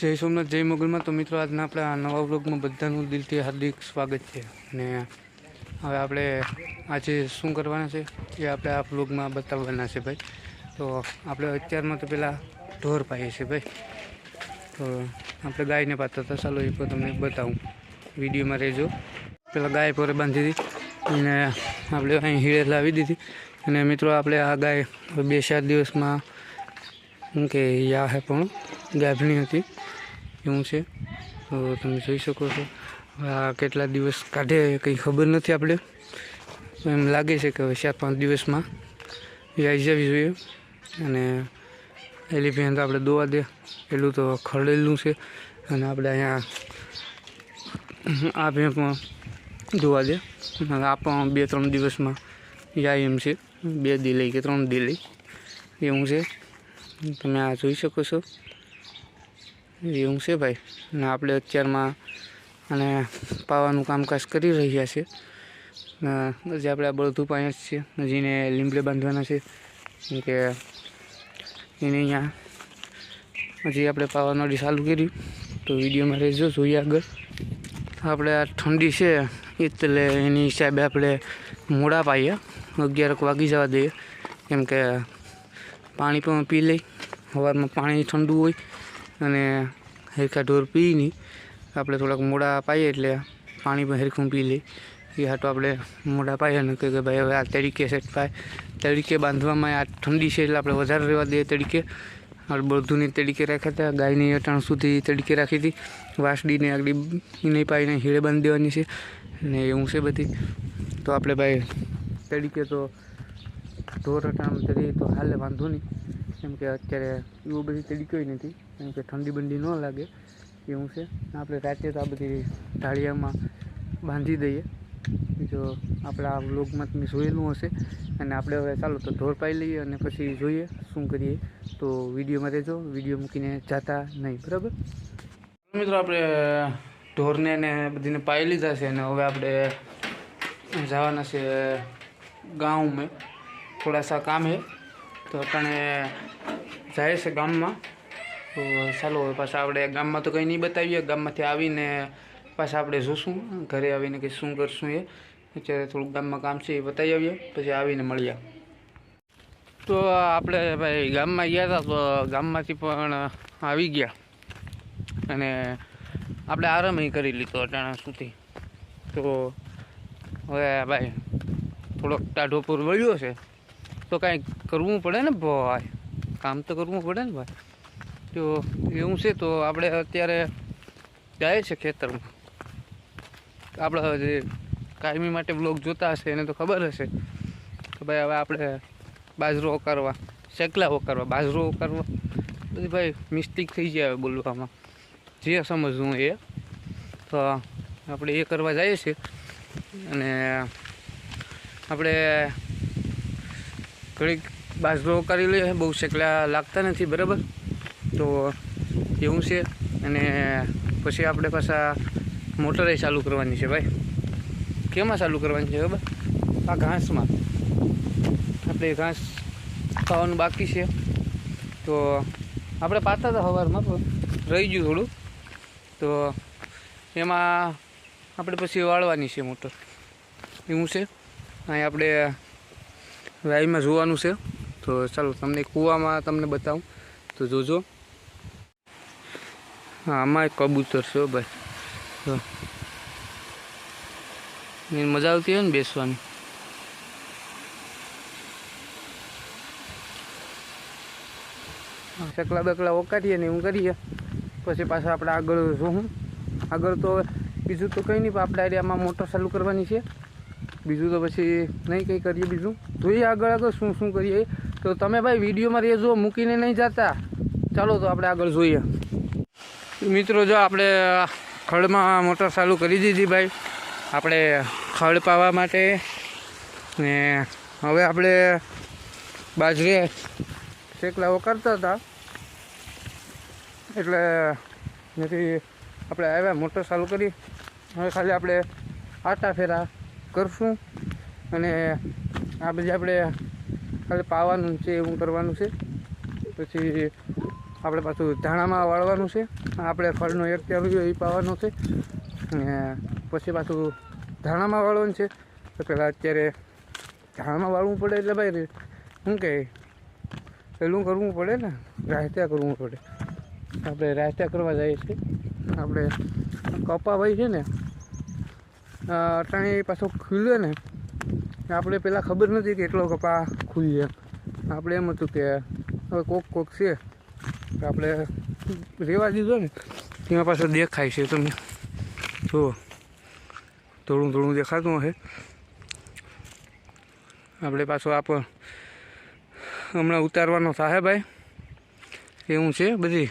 જય સોમનાથ, જય મોગલમાં. તો મિત્રો, આજના આપણે આ નવા વ્લોગમાં બધાનું દિલથી હાર્દિક સ્વાગત છે. અને હવે આપણે આજે શું કરવાના છે એ આપણે આ વ્લોગમાં બતાવવાના છે ભાઈ. તો આપણે અત્યારમાં તો પહેલાં ઢોર પાઈએ છીએ ભાઈ. તો આપણે ગાયને પાતા હતા. ચાલો એ પણ તમને બતાવું. વિડીયોમાં રહેજો. પહેલાં ગાય પોરે બાંધી હતી અને આપણે અહીં હીળે લાવી દીધી. અને મિત્રો, આપણે આ ગાય બે ચાર દિવસમાં શું કે યા હે પણ, ગાભણી હતી. એવું છે? તો તમે જોઈ શકો છો. આ કેટલા દિવસ કાઢે કંઈ ખબર નથી આપણે. એમ લાગે છે કે હવે ચાર પાંચ દિવસમાં એ આવી જવી જોઈએ. અને એલિફેન્ટ તો આપણે દોવા દે. એટલું તો ખરડેલું છે. અને આપણે અહીંયા આ ભેંસમાં દોવા દે. આ પણ બે ત્રણ દિવસમાં જાય એમ છે. બે દી કે ત્રણ દી એવું છે. તમે આ જોઈ શકો છો. એવું છે ભાઈ. અને આપણે અત્યારમાં અને પાવાનું કામકાજ કરી રહ્યા છે. હજી આપણે આ બળધું પાણી જ છે. હજીને લીમડે બાંધવાના છે. કે એને અહીંયા હજી આપણે પાવાનું અડી ચાલુ કર્યું. તો વિડીયોમાં રહેજો, જોઈએ આગળ. આપણે આ ઠંડી છે એટલે એની હિસાબે આપણે મોડા પાઈએ. અગિયારક વાગી જવા દઈએ. કેમ કે પાણી પણ પી લઈ. સવારમાં પાણી ઠંડુ હોય. અને હરખા ઢોર પી આપણે થોડાક મોડા પાઈએ એટલે પાણી પણ હરખું પી લે એ હાટો આપણે મોડા પાઈએ ને કે ભાઈ હવે આ તરીકે સેટ પાય તરીકે બાંધવામાં આ ઠંડી છે એટલે આપણે વધારે રહેવા દઈએ તરીકે બળદુની તરીકે રાખ્યા હતા. ગાયની અટાણ સુધી તરીકે રાખી હતી. વાસડીને આગળ નહીં પાઈને હીળે બાંધી દેવાની છે ને એવું છે બધી. તો આપણે ભાઈ તરીકે તો ઢોર અટાણ તરીકે તો હાલે વાંધો નહીં. કેમ કે અત્યારે એવું બધી તડક્યો નથી. કેમ કે ઠંડી બંડી ન લાગે, એવું છે. આપણે રાતે તો આ બધી ઢાળિયામાં બાંધી દઈએ. જો આપણા વ્લોગમાં તમે જોયેલું હશે. અને આપણે હવે ચાલો તો ઢોર પાઈ લઈએ અને પછી જોઈએ શું કરીએ. તો વિડીયોમાં રહેજો. વીડિયો મૂકીને જતા નહીં. બરાબર? મિત્રો, આપણે ઢોરને ને બધીને પાઈ લીધા છે અને હવે આપણે જવાના છે ગામમાં. થોડા સા કામ હે તો આપણે જાય છે ગામમાં. તો ચાલો, હવે પાછા આપણે ગામમાં તો કંઈ નહીં બતાવીએ. ગામમાંથી આવીને પાછા આપણે જોશું. ઘરે આવીને કંઈ શું કરશું એ. અત્યારે થોડુંક ગામમાં કામ છે એ બતાવી આવીએ. પછી આવીને મળીએ. તો આપણે ભાઈ ગામમાં ગયા હતા તો ગામમાંથી પણ આવી ગયા. અને આપણે આરામ કરી લીધો અટાણા સુધી. તો હવે ભાઈ થોડોક ટાઢો પૂર વળ્યો છે. તો કાંઈ કરવું પડે ને ભાઈ? કામ તો કરવું પડે ને ભાઈ. તો એવું છે તો આપણે અત્યારે જાય છે ખેતરમાં. આપણા જે કાયમી માટે બ્લોગ જોતા હશે, એને તો ખબર હશે કે ભાઈ હવે આપણે બાજરો કરવા શેકલા કરવા બાજરો કરવા બધી ભાઈ મિસ્ટેક થઈ જાય બોલવામાં. જે સમજવું એ. તો આપણે એ કરવા જઈએ છીએ. અને આપણે ઘડીક બાજરો કરી લઈએ બહુ શેકલા લાગતા નથી, બરાબર? તો એવું છે. અને પછી આપણે પાછા મોટરે ચાલુ કરવાની છે ભાઈ. કેમાં ચાલુ કરવાની છે બરાબર આ ઘાસમાં. આપણે ઘાસ ખાવાનું બાકી છે. તો આપણે પાતા હતા સવારમાં રહી ગયું થોડું. તો એમાં આપણે પછી વાળવાની છે મોટર. એવું છે. અહીં આપણે વાઈમાં જોવાનું છે. તો ચાલો તમને કૂવામાં તમને બતાવું. તો જોજો. હા, આમાં કબૂતર છે ભાઈ. એને મજા આવતી હોય ને બેસવાની. ચકલા બકલા ઓકારીએ ને એવું કરીએ. પછી પાછા આપણે આગળ જોવું આગળ તો બીજું તો કંઈ નહીં, પણ આપણે એરિયામાં મોટર ચાલુ કરવાની છે. બીજું તો પછી નહીં કંઈ કરીએ બીજું. જોઈએ આગળ આગળ શું શું કરીએ. તો તમે ભાઈ વિડીયોમાં રહેજો મૂકીને નહીં જતા. ચાલો તો આપણે આગળ જોઈએ. મિત્રો, જો આપણે ખડમાં મોટર ચાલુ કરી દીધી ભાઈ. આપણે ખડ પાવા માટે ને હવે આપણે બાજરે શેકલાઓ કરતા હતા. એટલે નથી, આપણે આવ્યા, મોટર ચાલુ કરી. હવે ખાલી આપણે આટા ફેરા કરશું. અને આ બધી આપણે ખાલી પાવાનું છે, એવું કરવાનું છે. પછી આપણે પાછું ધાણામાં વાળવાનું છે. આપણે ફળનો એક ત્યાં એ પાવાનો છે. ને પછી પાછું ધાણામાં વાળવાનું છે. તો પહેલાં અત્યારે ધાણામાં વાળવું પડે એટલે ભાઈ શું કહે? પેલું કરવું પડે ને રાહત્યા કરવું પડે. આપણે રાહત્યા કરવા જઈએ છીએ. આપણે કપા ભાઈ છે ને અટાણે પાછો ખીલે ને આપણે પહેલાં ખબર નથી કે એટલો કપા ખુલીએ. આપણે એમ હતું કે હવે કોક કોક છે. આપણે રેવા દીધો ને, એમાં પાછો દેખાય છે તમે જુઓ. થોડું થોડું દેખાતું હશે. આપણે પાછો આપ હમણાં ઉતારવાનો થાય ભાઈ. એવું છે બધી.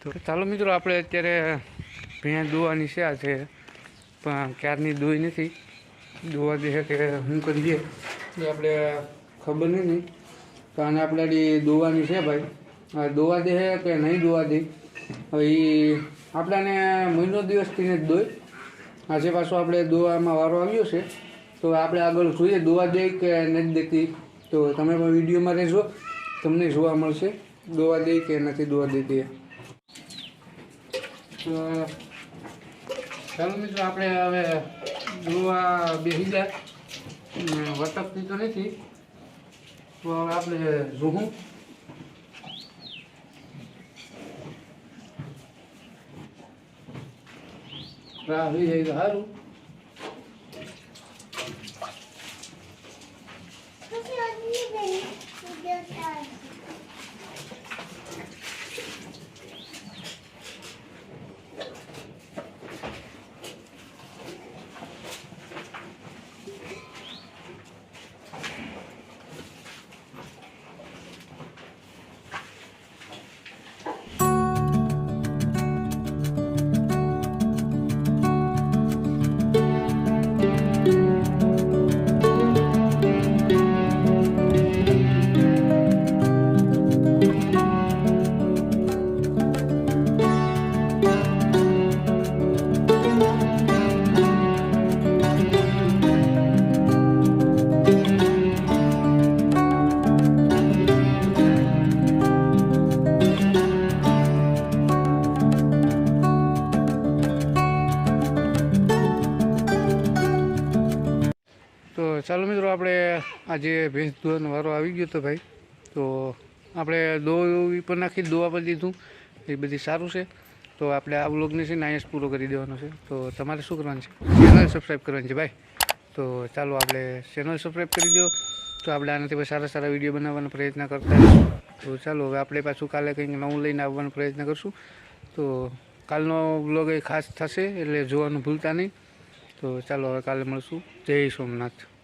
તો ચાલો મિત્રો, આપણે અત્યારે ભેંસ દોવાની છે આ છે પણ ક્યારની દોઈ નથી. દોવા દે કે શું કરીએ એ આપણે ખબર નહીં નહીં તો આને આપણે દોવાની છે ભાઈ. દોવા દે કે નહીં દોવા દે? હવે એ આપણાને મહિનો દિવસથી જ દોય. આજે પાછો આપણે દોવામાં વારો આવ્યો છે. તો આપણે આગળ જોઈએ દોવા દે કે નથી દેતી. તો તમે પણ વિડીયોમાં રહેશો તમને જોવા મળશે દોવા દે કે નથી દોવા દેતી. ચાલો મિત્રો, આપણે હવે દોવા બેસી જાય. વટકતી તો નથી. તો આપણે જોવું આવી જાય સારું આજે ભેંસ દોવાનો વારો આવી ગયો તો ભાઈ. તો આપણે દોવી પર નાખી, દોવા પર દીધું એ બધી સારું છે. તો આપણે આ બ્લોગને છે ને પૂરો કરી દેવાનો છે. તો તમારે શું કરવાનું છે? ચેનલ સબસ્ક્રાઈબ કરવાની છે ભાઈ. તો ચાલો આપણે ચેનલ સબસ્ક્રાઈબ કરી દો. તો આપણે આનાથી પછી સારા સારા વીડિયો બનાવવાનો પ્રયત્ન કરતા તો ચાલો, હવે આપણે પાછું કાલે કંઈક નવું લઈને આવવાનો પ્રયત્ન કરશું. તો કાલનો વ્લોગ એ ખાસ થશે એટલે જોવાનું ભૂલતા નહીં. તો ચાલો, હવે કાલે મળશું. જય સોમનાથ.